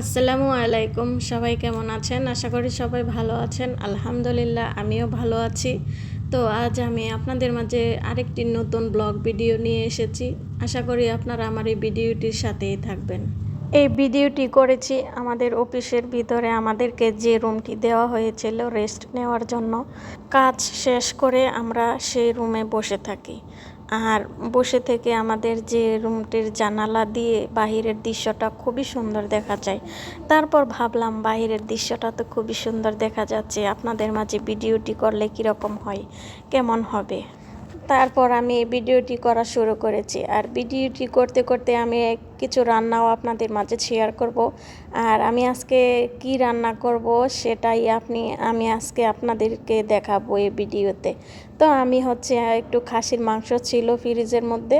আসসালামু আলাইকুম, সবাই কেমন আছেন? আশা করি সবাই ভালো আছেন। আলহামদুলিল্লাহ, আমিও ভালো আছি। তো আজ আমি আপনাদের মাঝে আরেকটি নতুন ব্লগ ভিডিও নিয়ে এসেছি। আশা করি আপনারা আমার এই ভিডিওটির সাথেই থাকবেন। এই ভিডিওটি করেছি আমাদের অফিসের ভিতরে আমাদেরকে যে রুমটি দেওয়া হয়েছিল রেস্ট নেওয়ার জন্য। কাজ শেষ করে আমরা সেই রুমে বসে থাকি। আর বসে থেকে আমাদের যে রুমটির জানালা দিয়ে বাহিরের দৃশ্যটা খুবই সুন্দর দেখা যায়। তারপর ভাবলাম বাহিরের দৃশ্যটা তো খুবই সুন্দর দেখা যাচ্ছে। আপনাদের মাঝে ভিডিওটি করলে কীরকম হয়? কেমন হবে? তারপর আমি ভিডিওটি করা শুরু করেছি। আর ভিডিওটি করতে করতে আমি কিছু রান্নাও আপনাদের মাঝে শেয়ার করব। আর আমি আজকে কি রান্না করব সেটাই আপনি, আমি আজকে আপনাদেরকে দেখাবো এই ভিডিওতে। তো আমি হচ্ছে একটু খাসির মাংস ছিল ফ্রিজের মধ্যে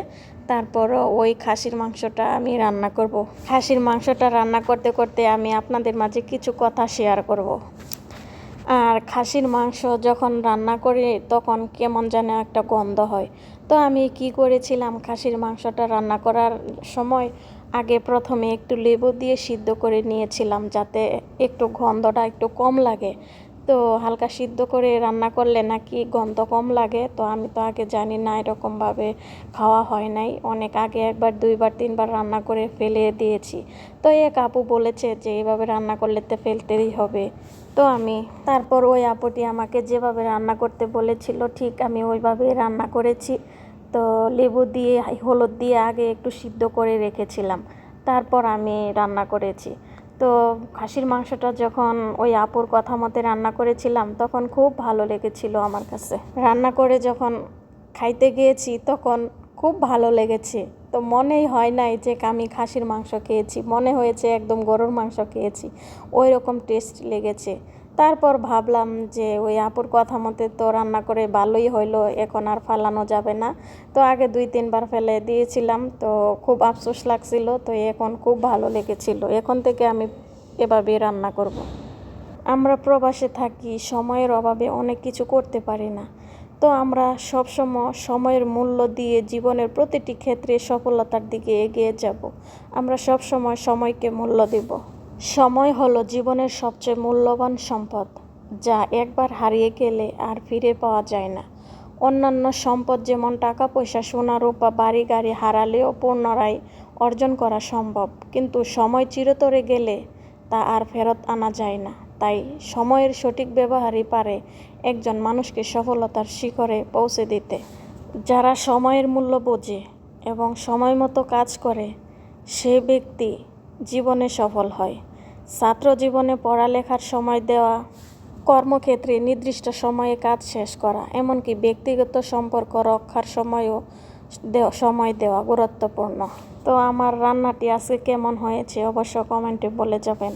তারপর ওই খাসির মাংসটা আমি রান্না করব। খাসির মাংসটা রান্না করতে করতে আমি আপনাদের মাঝে কিছু কথা শেয়ার করব। আর খাসির মাংস যখন রান্না করি, তখন কেমন যেন একটা গন্ধ হয়। তো আমি কি করেছিলাম, খাসির মাংসটা রান্না করার সময় আগে প্রথমে একটু লেবু দিয়ে সিদ্ধ করে নিয়েছিলাম যাতে একটু গন্ধটা একটু কম লাগে। তো হালকা সিদ্ধ করে রান্না করলে নাকি গন্ধ কম লাগে। তো আমি তো আগে জানি না এরকমভাবে খাওয়া হয় নাই। অনেক আগে একবার, দুইবার, তিনবার রান্না করে ফেলে দিয়েছি। তো এক আপু বলেছে যে এইভাবে রান্না করলে তো ফেলতেই হবে। তো আমি, তারপর ওই আপুটি আমাকে যেভাবে রান্না করতে বলেছিল, ঠিক আমি ওইভাবেই রান্না করেছি। তো লেবু দিয়ে, হলুদ দিয়ে আগে একটু সিদ্ধ করে রেখেছিলাম। তারপর আমি রান্না করেছি। তো খাসির মাংসটা যখন ওই আপুর কথা মতে রান্না করেছিলাম, তখন খুব ভালো লেগেছিল আমার কাছে। রান্না করে যখন খাইতে গিয়েছি, তখন খুব ভালো লেগেছে। তো মনেই হয় নাই যে আমি খাসির মাংস খেয়েছি। মনে হয়েছে একদম গরুর মাংস খেয়েছি। ওই রকম টেস্ট লেগেছে। তারপর ভাবলাম যে ওই আপুর কথা মতে তো রান্না করে ভালোই হইল, এখন আর ফালানো যাবে না। তো আগে দুই, তিনবার ফেলে দিয়েছিলাম, তো খুব আফসোস লাগছিল, তো এখন খুব ভালো লেগেছিল। এখন থেকে আমি এভাবে রান্না করব। আমরা প্রবাসে থাকি, সময়ের অভাবে অনেক কিছু করতে পারি না। তো আমরা সবসময় সময়ের মূল্য দিয়ে জীবনের প্রতিটি ক্ষেত্রে সফলতার দিকে এগিয়ে যাব। আমরা সব সময় সময়কে মূল্য দেব। সময় হলো জীবনের সবচেয়ে মূল্যবান সম্পদ, যা একবার হারিয়ে গেলে আর ফিরে পাওয়া যায় না। অন্যান্য সম্পদ যেমন টাকা পয়সা সোনা রূপা বাড়ি গাড়ি হারালেও পুনরায় অর্জন করা সম্ভব। কিন্তু সময় চিরতরে গেলে তা আর ফেরত আনা যায় না। তাই সময়ের সঠিক ব্যবহারই পারে একজন মানুষকে সফলতার শিখরে পৌঁছে দিতে। যারা সময়ের মূল্য বোঝে এবং সময় মতো কাজ করে, সে ব্যক্তি জীবনে সফল হয়। ছাত্র জীবনে পড়ালেখার সময় দেওয়া, কর্মক্ষেত্রে নির্দিষ্ট সময়ে কাজ শেষ করা, এমনকি ব্যক্তিগত সম্পর্ক রক্ষার সময়ও সময় দেওয়া গুরুত্বপূর্ণ। তো আমার রান্নাটি আজকে কেমন হয়েছে অবশ্য কমেন্টে বলে যাবেন।